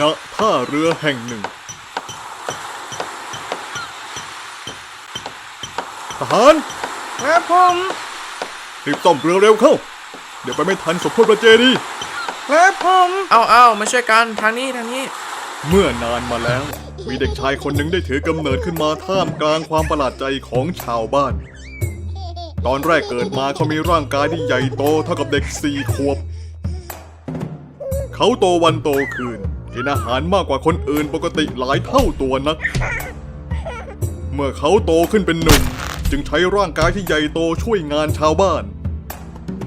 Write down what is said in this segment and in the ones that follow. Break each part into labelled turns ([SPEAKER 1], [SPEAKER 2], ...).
[SPEAKER 1] ณท่าเรือแห่งหนึ่ง ทหาร
[SPEAKER 2] ครับผม
[SPEAKER 1] รีบซ่อมเรือเร็วเข้า เดี๋ยวไปไม่ทันสมโพธิพระเจดีย์
[SPEAKER 2] ครับผม
[SPEAKER 3] เอาเอามาช่วยกันทางนี้ทางนี้
[SPEAKER 1] เมื่อนานมาแล้ว มีเด็กชายคนหนึ่งได้ถือกำเนิดขึ้นมาท่ามกลางความประหลาดใจของชาวบ้าน ตอนแรกเกิดมาเขามีร่างกายที่ใหญ่โตเท่ากับเด็กสี่ขวบ เขาโตวันโตคืน กินอาหารมากกว่าคนอื่นปกติหลายเท่าตัวนัก เมื่อเขาโตขึ้นเป็นหนุ่ม จึงใช้ร่างกายที่ใหญ่โตช่วยงานชาวบ้าน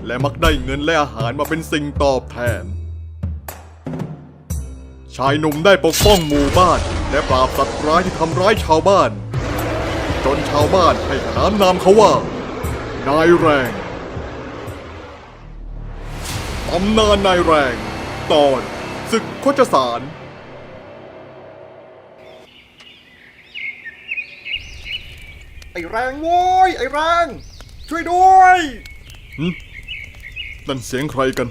[SPEAKER 1] และมักได้เงินและอาหารมาเป็นสิ่งตอบแทน ชายหนุ่มได้ปกป้องหมู่บ้าน และปราบสัตว์ร้ายที่ทำร้ายชาวบ้าน จนชาวบ้านให้ขนานนามเขาว่านายแรงตำนานนายแรง ตอน ศึกโคจสาร
[SPEAKER 2] ไอ้แรงโว้ย ไอ้แรง ช่วยด้วย
[SPEAKER 1] นั่นเสียงใครกัน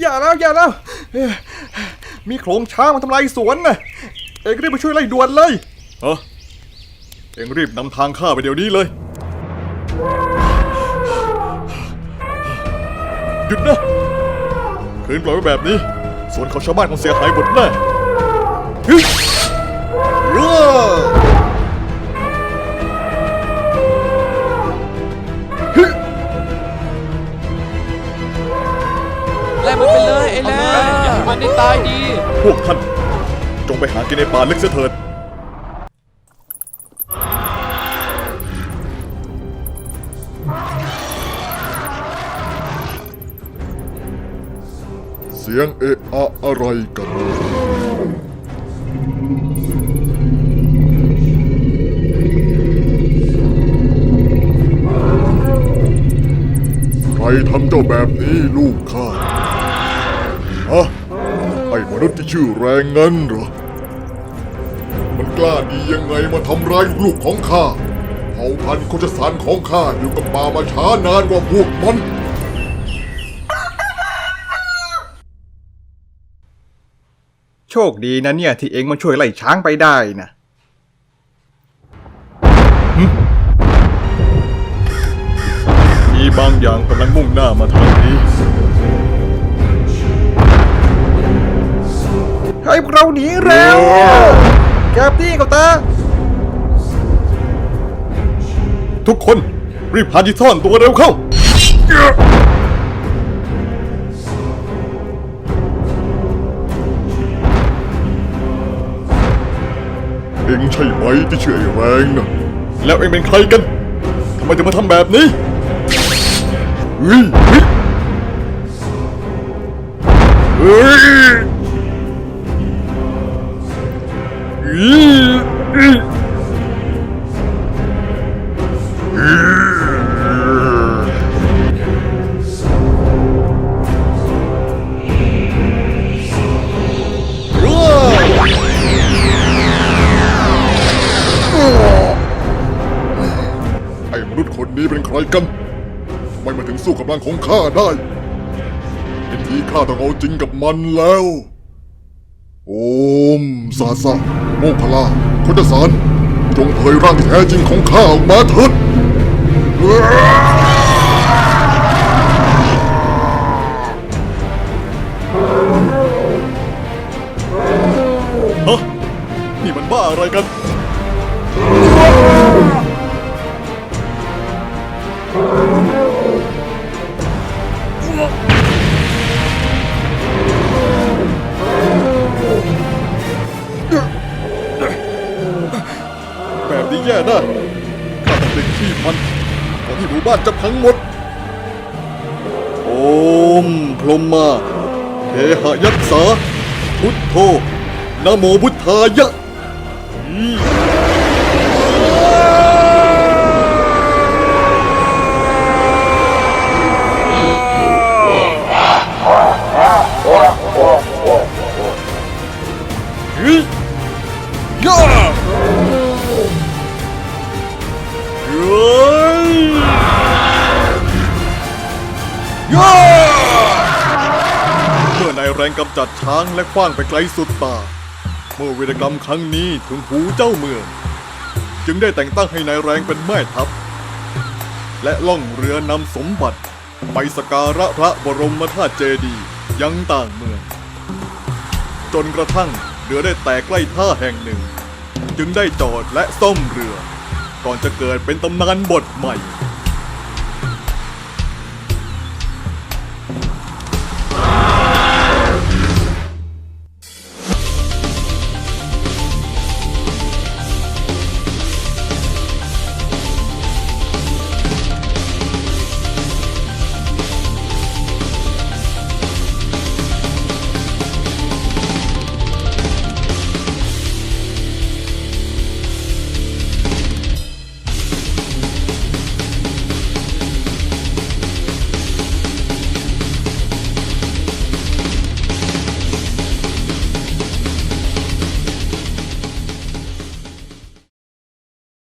[SPEAKER 2] อย่าแล้ว อย่าแล้วเอ้ยมีโขลงช้างมาทำลายสวนน่ะเอกรีบไปช่วยไล่ด่วนเลย
[SPEAKER 1] เออเอ็งรีบนำทางข้าไปเดี๋ยวนี้เลยหยุดนะคืนปล่อยไว้แบบนี้ สวนของชาวบ้านคงเสียหายหมดแน่เฮ้ยเอ้อเฮ้ย
[SPEAKER 4] ไล่มันไปเลยไอ้แล่อย่าให้มันได้ตายดี
[SPEAKER 1] พวกท่าน จงไปหากินในป่าลึกเสียเถิด
[SPEAKER 5] สียงเอะอะอะไรกัน ใครทำเจ้าแบบนี้ลูกข้าฮะไอ้มนุษย์ที่ชื่อแรงงั้นเหรอ มันกล้าดียังไงมาทำร้ายลูกของข้า เผ่าพันธุ์โคจสารของข้าอยู่กับป่ามาช้านานกว่าพวกมัน
[SPEAKER 2] โชคดีนะเนี่ยที่เองมาช่วยไล่ช้างไปได้นะ
[SPEAKER 1] มีบางอย่างกำลังมุ่งหน้ามาทางนี้
[SPEAKER 2] ให้พวกเราหนีเร็วแกบตี้กับตา
[SPEAKER 1] ทุกคน รีบหาที่ซ่อนตัวเร็วเข้า
[SPEAKER 5] เองใช่ไหมที่ชื่อไอ้แวงนะ
[SPEAKER 1] แล้วเองเป็นใครกันทำไมถึงมาทำแบบนี้
[SPEAKER 5] เฮ้ยเฮ้ย นุษย์คนนี้เป็นใครกันทำไมมาถึงสู้กับร่างของข้าได้เป็นทีข้าต้องเอาจริงกับมันแล้ว โอมซาซาโมคลาโคจสารจงเผยร่างที่แท้จริงของข้าออกมาเถิด
[SPEAKER 1] ฮะนี่มันบ้าอะไรกัน แบบนี้แย่นะข้าต้องเป็นที่มันก่อนที่หมู่บ้านจะพังหมด โอมพรหมมาเทหยักษาพุทโธนะโมพุทธายะ ย่าเฮ้ยย่าเมื่อนายแรงกำจัดช้างและขว้างไปไกลสุดตาเมื่อวีรกรรมครั้งนี้ถึงหูเจ้าเมือง จึงได้แต่งตั้งให้นายแรงเป็นแม่ทัพ และล่องเรือนำสมบัติไปสการะพระบรมธาตุเจดีย์ยังต่างเมือง จนกระทั่ง เรือได้แตกใกล้ท่าแห่งหนึ่ง จึงได้จอดและซ่อมเรือ ก่อนจะเกิดเป็นตำนานบทใหม่